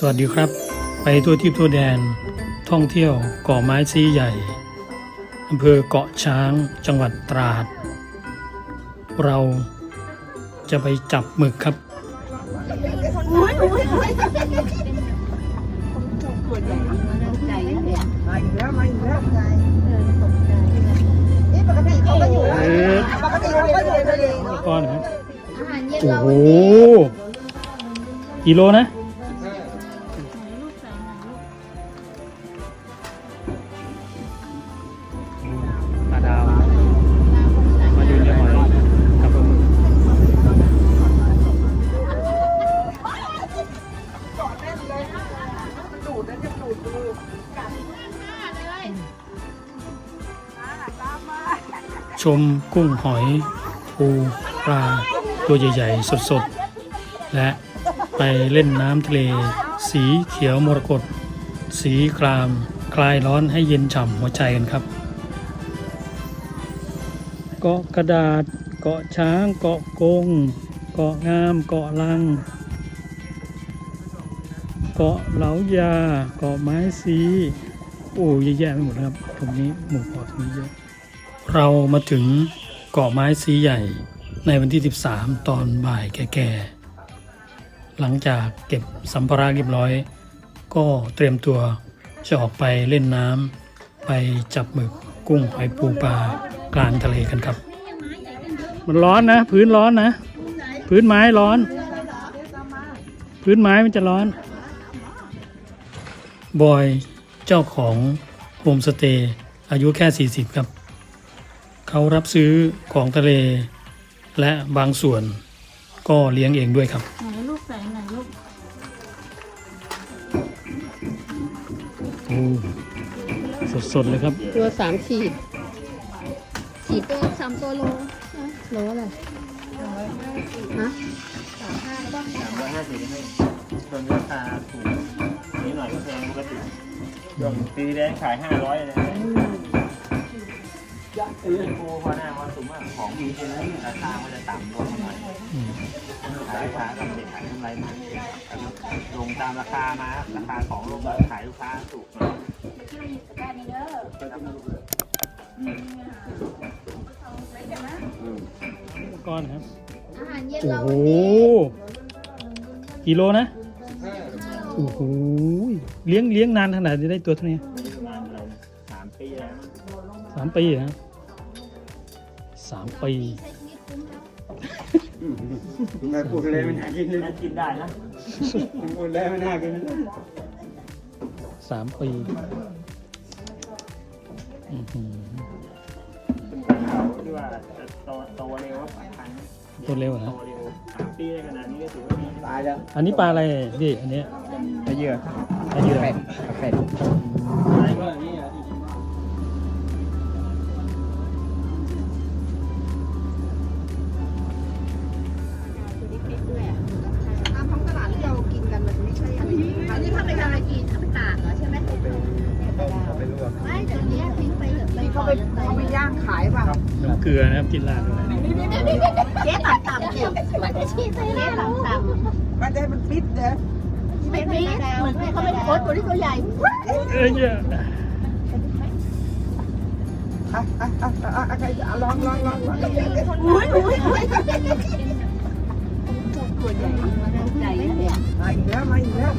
สวัสดีครับ ไปทั่วทิพย์ทั่วแดน ท่องเที่ยวเกาะไม้ซีใหญ่อำเภอเกาะช้างจังหวัดตราด เราจะไปจับหมึกครับมาอีกแล้วมาอีกแล้วนี่ปกติเขาก็อยู่เอ๊ะ มกุ้งหอยปูปลาตัวใหญ่ๆ สดๆ และไปเล่นน้ำทะเล สีเขียวมรกตสีคราม คลายร้อนให้เย็นฉ่ำหัวใจกันครับ เกาะกระดาษ เกาะช้าง เกาะกง เกาะงาม เกาะลัง เกาะเหลายา เกาะไม้สี โอ้เยอะแยะไปหมดครับ ตรงนี้หมู่เกาะตรงนี้เยอะ เรามาถึงเกาะไม้สีใหญ่ในวันที่ 13 ตอนบ่ายแก่ๆ หลังจากเก็บสัมภาระเรียบร้อย ก็เตรียมตัวจะออกไปเล่นน้ำไปจับหมึกกุ้งหอยปูปลากลางทะเลกันครับ มันร้อนนะ พื้นร้อนนะ พื้นไม้ร้อน พื้นไม้มันจะร้อน บอยเจ้าของโฮมสเตย์อายุแค่ 40 ครับ เขารับซื้อของทะเล และบางส่วนก็เลี้ยงเองด้วยครับไหนลูกใส่ไหนลูกสดๆเลยครับ ตัวสามขีดสี่ตัวสามตัวโลโลอะไรฮะร้อยห้าสิบให้ส่วนราคาถูกนิดหน่อยก็แพงปกติช่วงปีแดงขายห้าร้อยเล ยซื้อปูพอหน้าวันสูงมากของมีเท่านั้นราคามันจะต่ำลงหน่อยขายราคากับเด็กขายกำไรมากลงตามราคามาราคาของลงมาขายลูกค้าถูกหน่อยก้อนครับอาหารเย็นโอ้เราโหวันนี้กิโลนะโอ้โหเลี้ยงเลี้ยงนานขนาดจะได้ตัวเท่านี้ประมาณสามปีแล้วสามปีนะ สามปีไม่พูดเลยไม่น่ากินเลยน่ากินได้นะ พูดเลยไม่น่ากินสามปีอื้อหือที่ว่าโตโตเร็วสายพันธุ์ตัวเร็วโตนะเร็วสามปีได้ขนาดนี้ก็ถือว่าดีตายแล้วอันนี้ปลาอะไรพี่อันเนี้ยไปเยอะปลาเหยื่อ เป็ดตาม เกลือนะครับกินลาดด้วยเจ๊ต่ำต่ำเกี่ยวมันจะชี้ไปเจ๊ต่ำต่ำมันจะให้มันปิดเด้อไม่มีเหมือนเขาเป็นโค้ดตัวที่ตัวใหญ่เอ้ยเนี่ยอะอะอะอะอะใครจะลองลองลองลองอุ้ยอุ้ยอุ้ยตัวใหญ่ใหญ่เนี่ยมาอีกแล้วมาอีกแล้ว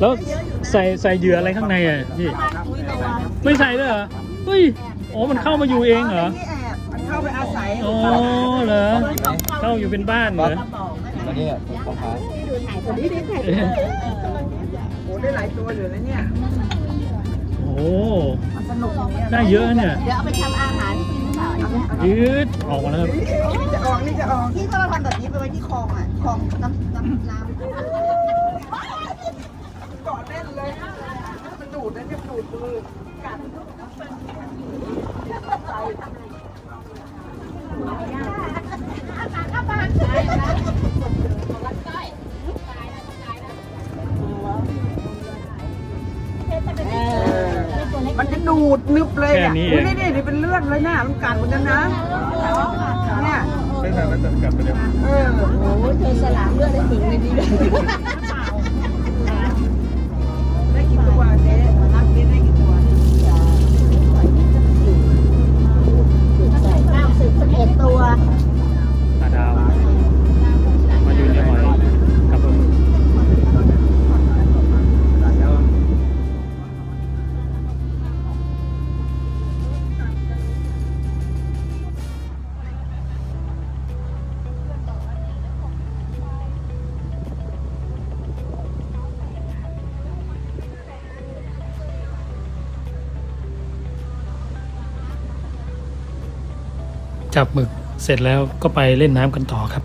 แล้วใส่ใส่เหยื่ออะไรข้างในอะพี่ ไม่ใส่ด้วยเหรอเฮ้ยอ๋อมันเข้ามาอยู่เองเหรอนี่แอบมันเข้าไปอาศัยอ๋อเหรอ เข้าอยู่เป็นบ้านเหรอวันนี้ผมขายเอ๊ะโอ้ได้หลายตัวอยู่นะเนี่ยโอ้มันสนุกอย่างเงี้ยได้เยอะเนี่ยเดี๋ยวเอาไปทำอาหารกินหรือเปล่าอันเนี้ยยืดออกมาแล้วครับจะออกนี่จะออกที่ถ้าเราทำแบบนี้ไปไว้ที่คลองอะคลองน้ำน้ำน้ำเกาะแน่นเลย มันดูดนะจะดูดมือกัดใจมันจะดูดนึบเลยอะแค่นี้เอง อุ๊ยนี่นี่นี่เป็นเลือดเลยนะมันกัดเหมือนกันนะเนี่ย ไม่นานแล้จะกับไปเดียว เออ โอ้ยเธอสลามเลือดได้ถึงเลยดีเลย จับหมึกเสร็จแล้วก็ไปเล่นน้ำกันต่อครับ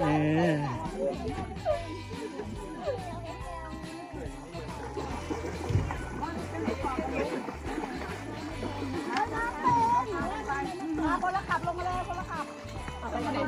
นี่คนละขับลงมาเลยคนละขับ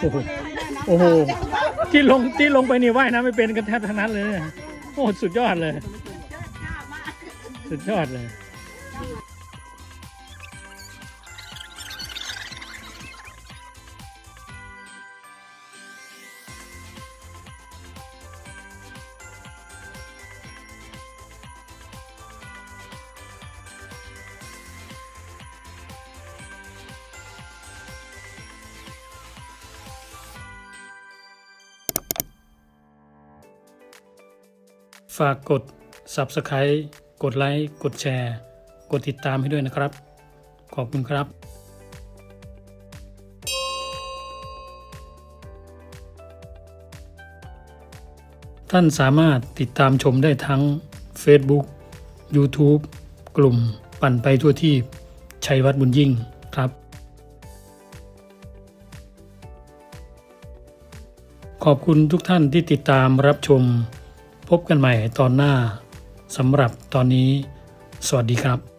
โอ้โหโอ้โหที่ลงที่ลงไปนี่ว่ายน้ำไม่เป็นกันแทบทั้งนั้นเลย โอ้สุดยอดเลย สุดยอดเลย ฝากกด Subscribe กดไลค์กดแชร์ กดติดตามให้ด้วยนะครับ ขอบคุณครับท่านสามารถติดตามชมได้ทั้ง Facebook YouTube กลุ่มปั่นไปทั่วที่ชัยวัฒน์บุญยิ่งครับ ขอบคุณทุกท่านที่ติดตามรับชม พบกันใหม่ตอนหน้าสำหรับตอนนี้ สวัสดีครับ